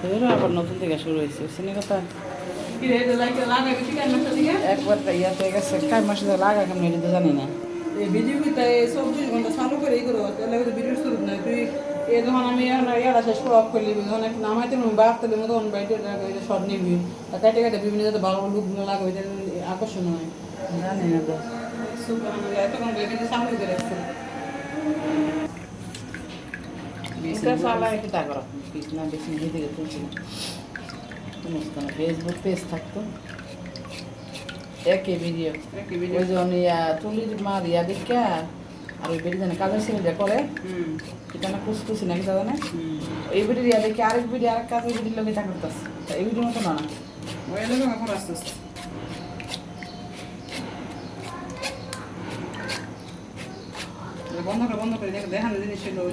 তোর আবার নতুন থেকে শুরু হয়েছে সিনে কথা? একবার ইয়া তো গেছে কাই মাসে লাগা কেমন এটা তো জানি না। ভিডিও কিতা এই চব্বিশ ঘণ্টা চালু করে এই করো? তাহলে ভিডিও শুরু না তুই এ যখন আমি ইয়ারা শেষ করে অফ করে নিবি যখন একটু নামাইতে মতো বাইটে শর্ট নিবি। আর কাটে কাটে বিভিন্ন যাতে ভালো লুকগুলো লাগবে এটা আকর্ষণ হয়। জানি না তো। এতক্ষণ বেরিয়ে করে বেশি ফেসবুক পেজ থাকতো। একই ভিডিও। ওই জন ইয়া তুলির মার ইয়া দেখা আর ওই বেরিয়ে জানে কাজের ছেলে করে হুম। এটা না কুসকুসি নাকি দাদা না এই ভিডিও ইয়া দেখে আরেক ভিডিও আরেক কাজের ভিডিও লোকে তা করতেছে। এই ভিডিও মতো না। না ওই এলাকা এখন আস্তে আস্তে। বন্ধ করে বন্ধ করে দেখ দেখানো জিনিস ছিল ওই।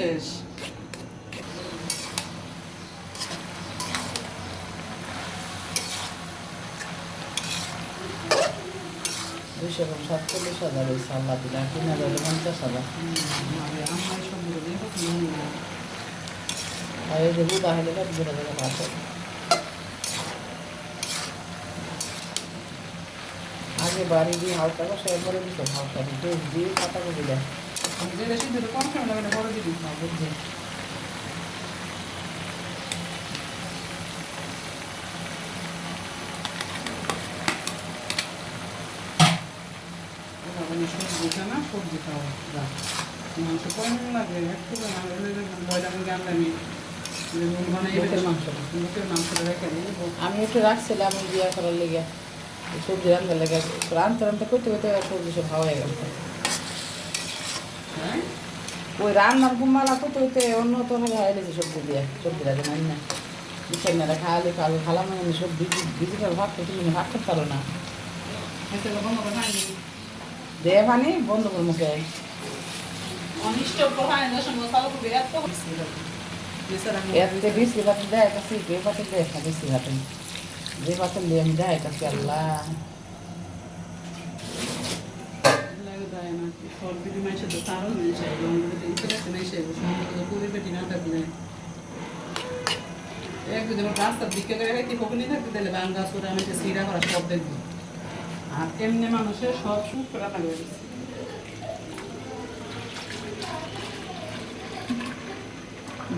শেষ। দুইশো এবং সাতচল্লিশ হাজার ওই সাল্লা দিলা তিন হাজার পঞ্চাশ হাজার। আরে এই হলে কত দূরে দূরে পাশে আগে বাড়ি দিয়ে হালকা বসে একবারে দিত, হালকা দিয়ে পাতা করে সিদ্ধ কম মানে সবজি না সবজি খাওয়া মাংস কম লাগে একটু মুরগি আমি রেখে একটু রাখছিলাম বিয়া করার লেগে। সবজি রান্নার লেগে। রানতে রানতে করতে করতে সবজি সব হাওয়া গেল। হ্যাঁ? ওই রান্নার ঘুমালা করতে করতে অন্য তো হলে হয়ে গেছে সবজি দিয়ে। সবজি লাগে না না বিছাই না খালি খালি খালাম সব ডিজিটাল ভাত খেতে তুমি ভাত খেতে পারো না। এসে বন্ধ করে খাই দে পানি বন্ধ করে মুখে। অনিষ্ট প্রধান দশম চালু করবে এত এতে বেশি ভাত দেয় কাছে যে পাতে দেয় না বেশি ভাতে যে পাতে দিয়ে আমি দেয় কাছে আল্লাহ সরপিটি মাইসে তো তারও মেশে লঙ্গুলো ইন্টারেস্ট মেশে সমুদ্র পুরি পেটি না থাকলে এক যদি আমার রাস্তার দিকে থাকতে তাহলে বাঙ্গা সুরা মেশে সিরা করা সব দেখবি। আর এমনি মানুষের সব সুখ রান্না করে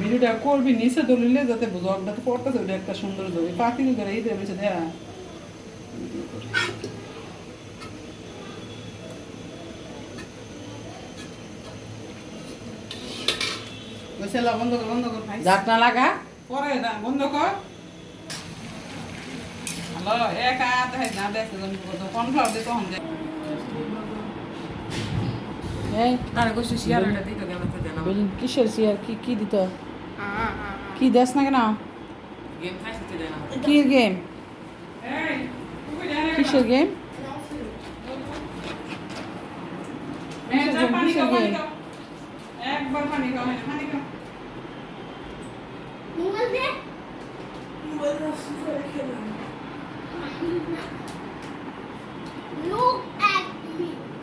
ভিডিওটা করবি নিচে দলিলে যাতে ব্লগটা তো পড়তেছে ওটা একটা সুন্দর ছবি পাতি করে এই দেবে দেয়া বন্ধ কর বন্ধ কর ভাই। না লাগা? পরে না বন্ধ কর। কিসের সিয়ার কি কি দিত কি দেশ না কেন? গেম কি গেম তুই জানে কিসের গেম মেজা পানি খাও পানি খাও। একবার পানি খাও হ্যাঁ,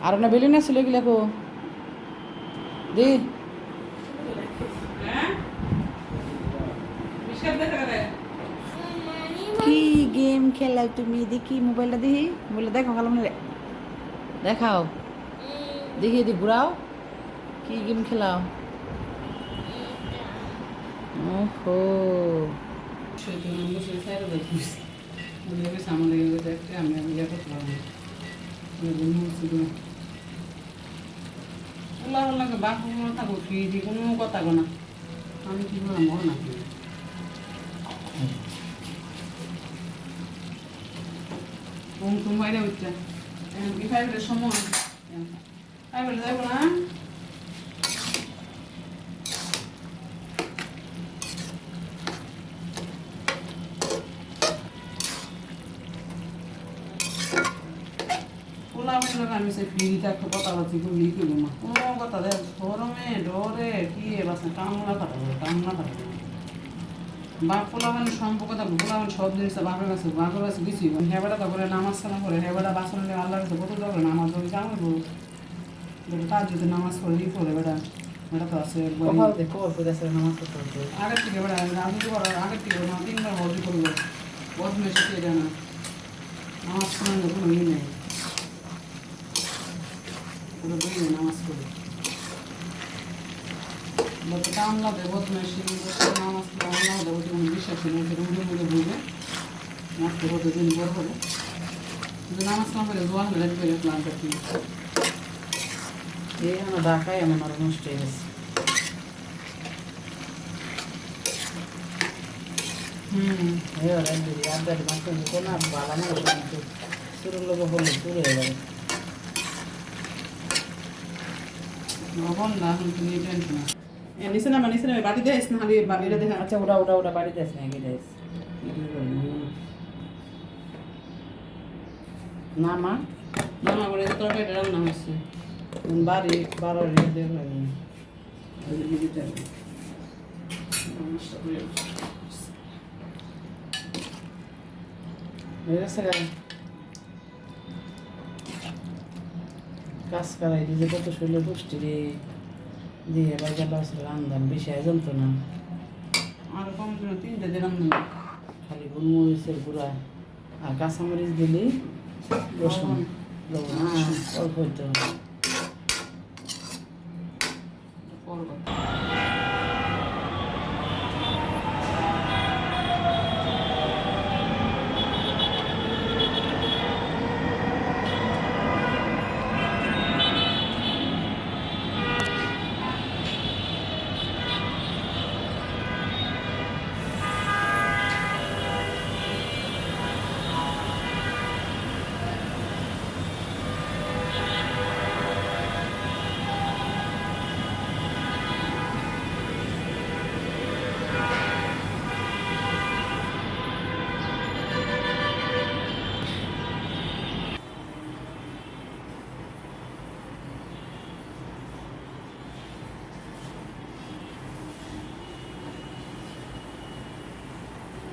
আর না বেলুন আসলে কি লেখো দি। কি গেম খেলাও তুমি? দেখি মোবাইলটা দেখি। মোবাইলটা দেখো ভালো মনে দেখাও। দেখি দি ঘুরাও। কি গেম খেলাও। ওহো। গেছে আমাদের এগুলো দেখতে আমি ইয়ে করতে পারব না। আল্লাহ বাপ থাকো দি কোনো কথা গো না। আমি কি বললাম বল না ঘুম টুম বাইরে উঠছে। এখন কি ফাইভের সময়? ফাইভের যাব না পোলা মেয়ে লোক আমি সে ফিরিতে একটা কথা বলছি খুব লিখে না কোনো কথা দেখ গরমে ডরে কি বাসে কামনা থাকবে কামনা থাকবে বাপ পোলা মানে সম্পর্ক থাকবে পোলা মানে সব জিনিস বাপের কাছে বাপের কাছে কিছুই হেবেটা তারপরে নামাজ কালাম করে হেবেটা বাসন নিয়ে আল্লাহর কাছে কত যাবে নামাজ ধরে কেমন করব তার যদি নামাজ পড়ে ই করে বেটা এটা তো আছে নামাজ হবে আগের থেকে বেড়া আমি তো করার আগের থেকে বেড়া তিনবার হজি করল বদমেশি কে জানা নামাজ শোনার কোনো ই নেই। পুরো দুই নামাজ পড়ে বলতে কামলা দেব বদমেশি নামাজ কামলা দেবো কোনো বিশ্বাস নেই সেটা উঠে মুড়ে বুঝবে নষ্ট হতে দিন বড় হবে কিন্তু নামাজ কাম করে দোয়া হলে দেখবে প্লান করতে এই আমার ঢাকায় আমার আরও নষ্ট না হলে শুরু হয়ে নবম না এখন তুমি টেনশন নিচে নামা নিচে নামা বাড়ি দেয় না হালি এটা দেখা আচ্ছা ওটা ওটা ওটা বাড়িতে আছে নাকি দেশ না মা নামা করে তরকারি রান্না হয়েছে বাড়ি বারোর ইয়ে দেখলাম বুঝেছে কাজ করাই দিয়েছে কত শরীরে পুষ্টি রে। দিয়ে এবার গেল রান্ধান বেশি আয়োজন তো না। আর কম করে তিনটে দিলাম না খালি গোলমরিচের গুঁড়া আর কাঁচামরিচ দিলি রসুন। লবণ। হ্যাঁ, অল্প হইতে হবে।